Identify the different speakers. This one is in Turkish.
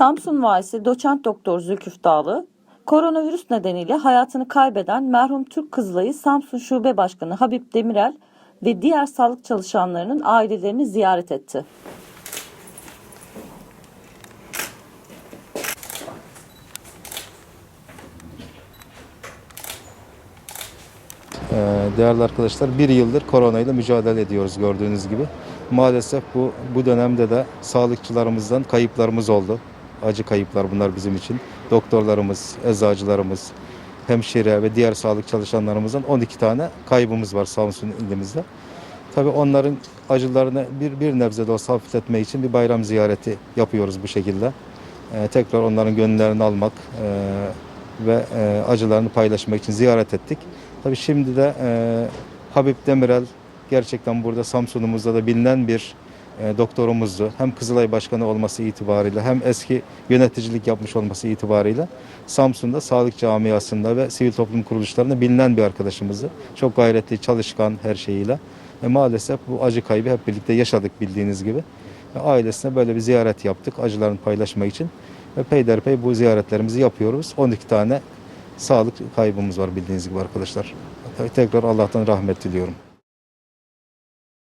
Speaker 1: Samsun Valisi Doçent Doktor Zülküf Dağlı, koronavirüs nedeniyle hayatını kaybeden merhum Türk Kızılay'ı Samsun Şube Başkanı Habib Demirel ve diğer sağlık çalışanlarının ailelerini ziyaret etti.
Speaker 2: Ee, Değerli arkadaşlar bir yıldır koronayla mücadele ediyoruz gördüğünüz gibi. Maalesef bu bu dönemde de sağlıkçılarımızdan kayıplarımız oldu. Acı kayıplar bunlar bizim için. Doktorlarımız, eczacılarımız, hemşire ve diğer sağlık çalışanlarımızdan 12 tane kaybımız var Samsun ilimizde. Tabii onların acılarını bir, bir nebze de olsa hafifletmek için bir bayram ziyareti yapıyoruz bu şekilde. Ee, tekrar onların gönüllerini almak e, ve e, acılarını paylaşmak için ziyaret ettik. Tabii şimdi de e, Habib Demirel gerçekten burada Samsun'umuzda da bilinen bir doktorumuzdu. Hem Kızılay Başkanı olması itibariyle hem eski yöneticilik yapmış olması itibariyle Samsun'da sağlık camiasında ve sivil toplum kuruluşlarında bilinen bir arkadaşımızdı. Çok gayretli, çalışkan her şeyiyle. E, maalesef bu acı kaybı hep birlikte yaşadık bildiğiniz gibi. E, ailesine böyle bir ziyaret yaptık acılarını paylaşmak için. Ve peyderpey bu ziyaretlerimizi yapıyoruz. 12 tane sağlık kaybımız var bildiğiniz gibi arkadaşlar. Tekrar Allah'tan rahmet diliyorum.